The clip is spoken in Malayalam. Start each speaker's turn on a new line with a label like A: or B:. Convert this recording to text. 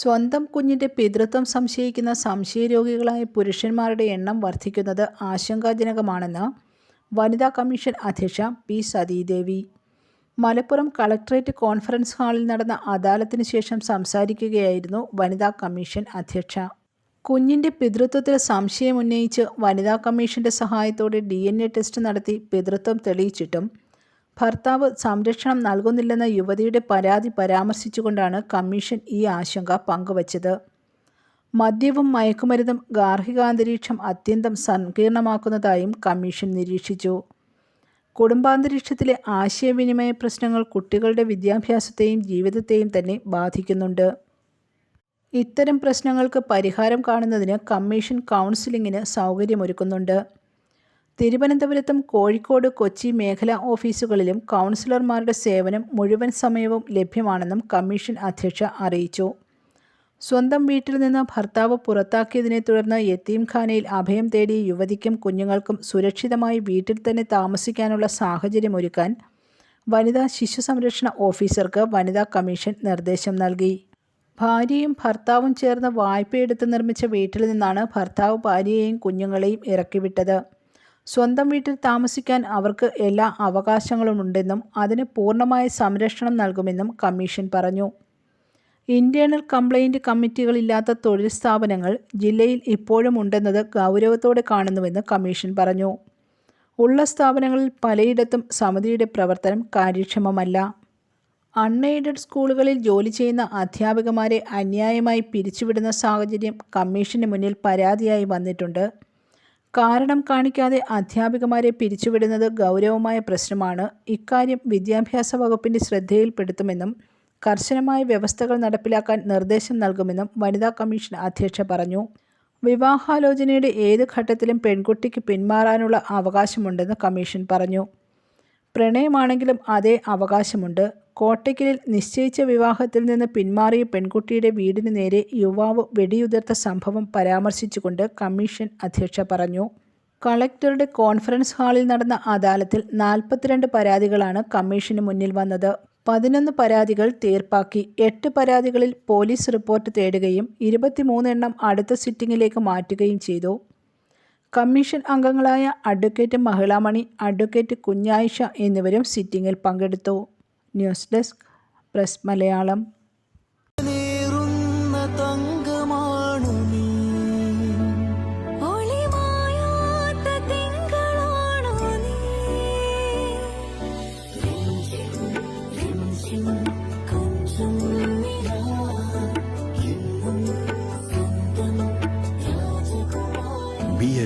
A: സ്വന്തം കുഞ്ഞിന്റെ പിതൃത്വം സംശയിക്കുന്ന സംശയരോഗികളായ പുരുഷന്മാരുടെ എണ്ണം വർദ്ധിക്കുന്നത് ആശങ്കാജനകമാണെന്ന് വനിതാ കമ്മീഷൻ അധ്യക്ഷ P Sathidevi. Malappuram collectorate conference ഹാളിൽ നടന്ന അദാലത്തിന് ശേഷം സംസാരിക്കുകയായിരുന്നു വനിതാ കമ്മീഷൻ അധ്യക്ഷ. കുഞ്ഞിന്റെ പിതൃത്വത്തിൽ സംശയം ഉന്നയിച്ച് വനിതാ കമ്മീഷന്റെ സഹായത്തോടെ ഡി ടെസ്റ്റ് നടത്തി പിതൃത്വം തെളിയിച്ചിട്ടും ഭർത്താവ് സംരക്ഷണം നൽകുന്നില്ലെന്ന യുവതിയുടെ പരാതി പരാമർശിച്ചുകൊണ്ടാണ് കമ്മീഷൻ ഈ ആശങ്ക പങ്കുവച്ചത്. മദ്യവും മയക്കുമരുന്നും ഗാർഹികാന്തരീക്ഷം അത്യന്തം സങ്കീർണമാക്കുന്നതായും കമ്മീഷൻ നിരീക്ഷിച്ചു. കുടുംബാന്തരീക്ഷത്തിലെ ആശയവിനിമയ പ്രശ്നങ്ങൾ കുട്ടികളുടെ വിദ്യാഭ്യാസത്തെയും ജീവിതത്തെയും തന്നെ ബാധിക്കുന്നുണ്ട്. ഇത്തരം പ്രശ്നങ്ങൾക്ക് പരിഹാരം കാണുന്നതിന് കമ്മീഷൻ കൗൺസിലിങ്ങിന് സൗകര്യമൊരുക്കുന്നുണ്ട്. തിരുവനന്തപുരത്തും കോഴിക്കോട് കൊച്ചി മേഖലാ ഓഫീസുകളിലും കൗൺസിലർമാരുടെ സേവനം മുഴുവൻ സമയവും ലഭ്യമാണെന്നും കമ്മീഷൻ അധ്യക്ഷ അറിയിച്ചു. സ്വന്തം വീട്ടിൽ നിന്ന് ഭർത്താവ് പുറത്താക്കിയതിനെ തുടർന്ന് യത്തീംഖാനയിൽ അഭയം തേടിയ യുവതിക്കും കുഞ്ഞുങ്ങൾക്കും സുരക്ഷിതമായി വീട്ടിൽ തന്നെ താമസിക്കാനുള്ള സാഹചര്യമൊരുക്കാൻ വനിതാ ശിശു സംരക്ഷണ ഓഫീസർക്ക് വനിതാ കമ്മീഷൻ നിർദ്ദേശം നൽകി. ഭാര്യയും ഭർത്താവും ചേർന്ന് വായ്പയെടുത്ത് നിർമ്മിച്ച വീട്ടിൽ നിന്നാണ് ഭർത്താവ് ഭാര്യയെയും കുഞ്ഞുങ്ങളെയും ഇറക്കിവിട്ടത്. സ്വന്തം വീട്ടിൽ താമസിക്കാൻ അവർക്ക് എല്ലാ അവകാശങ്ങളുമുണ്ടെന്നും അതിന് പൂർണമായ സംരക്ഷണം നൽകുമെന്നും കമ്മീഷൻ പറഞ്ഞു. ഇന്റേണൽ കംപ്ലയിന്റ് കമ്മിറ്റികളില്ലാത്ത തൊഴിൽ സ്ഥാപനങ്ങൾ ജില്ലയിൽ ഇപ്പോഴും ഉണ്ടെന്നത് ഗൗരവത്തോടെ കാണുന്നുവെന്ന് കമ്മീഷൻ പറഞ്ഞു. ഉള്ള സ്ഥാപനങ്ങളിൽ പലയിടത്തും സമിതിയുടെ പ്രവർത്തനം കാര്യക്ഷമമല്ല. അൺഎയ്ഡഡ് സ്കൂളുകളിൽ ജോലി ചെയ്യുന്ന അധ്യാപകമാരെ അന്യായമായി പിരിച്ചുവിടുന്ന സാഹചര്യം കമ്മീഷന് മുന്നിൽ പരാതിയായി വന്നിട്ടുണ്ട്. കാരണം കാണിക്കാതെ അധ്യാപികമാരെ പിരിച്ചുവിടുന്നത് ഗൗരവമായ പ്രശ്നമാണ്. ഇക്കാര്യം വിദ്യാഭ്യാസ വകുപ്പിന്റെ ശ്രദ്ധയിൽപ്പെടുത്തുമെന്നും കർശനമായ വ്യവസ്ഥകൾ നടപ്പിലാക്കാൻ നിർദ്ദേശം നൽകുമെന്നും വനിതാ കമ്മീഷൻ അധ്യക്ഷ പറഞ്ഞു. വിവാഹാലോചനയുടെ ഏത് ഘട്ടത്തിലും പെൺകുട്ടിക്ക് പിന്മാറാനുള്ള അവകാശമുണ്ടെന്ന് കമ്മീഷൻ പറഞ്ഞു. പ്രണയമാണെങ്കിലും അതേ അവകാശമുണ്ട്. കോട്ടയ്ക്കലിൽ നിശ്ചയിച്ച വിവാഹത്തിൽ നിന്ന് പിന്മാറിയ പെൺകുട്ടിയുടെ വീടിന് നേരെ യുവാവ് വെടിയുതിർത്ത സംഭവം പരാമർശിച്ചുകൊണ്ട് കമ്മീഷൻ അധ്യക്ഷ പറഞ്ഞു. കളക്ടറുടെ കോൺഫറൻസ് ഹാളിൽ നടന്ന അദാലത്തിൽ നാൽപ്പത്തിരണ്ട് പരാതികളാണ് കമ്മീഷന് മുന്നിൽ വന്നത്. പതിനൊന്ന് പരാതികൾ തീർപ്പാക്കി എട്ട് പരാതികളിൽ പോലീസ് റിപ്പോർട്ട് തേടുകയും ഇരുപത്തിമൂന്ന് എണ്ണം അടുത്ത സിറ്റിംഗിലേക്ക് മാറ്റുകയും ചെയ്തു. കമ്മീഷൻ അംഗങ്ങളായ അഡ്വക്കേറ്റ് മഹിളാമണി അഡ്വക്കേറ്റ് കുഞ്ഞായിഷ എന്നിവരും സിറ്റിംഗിൽ പങ്കെടുത്തു. News desk press Malayalam.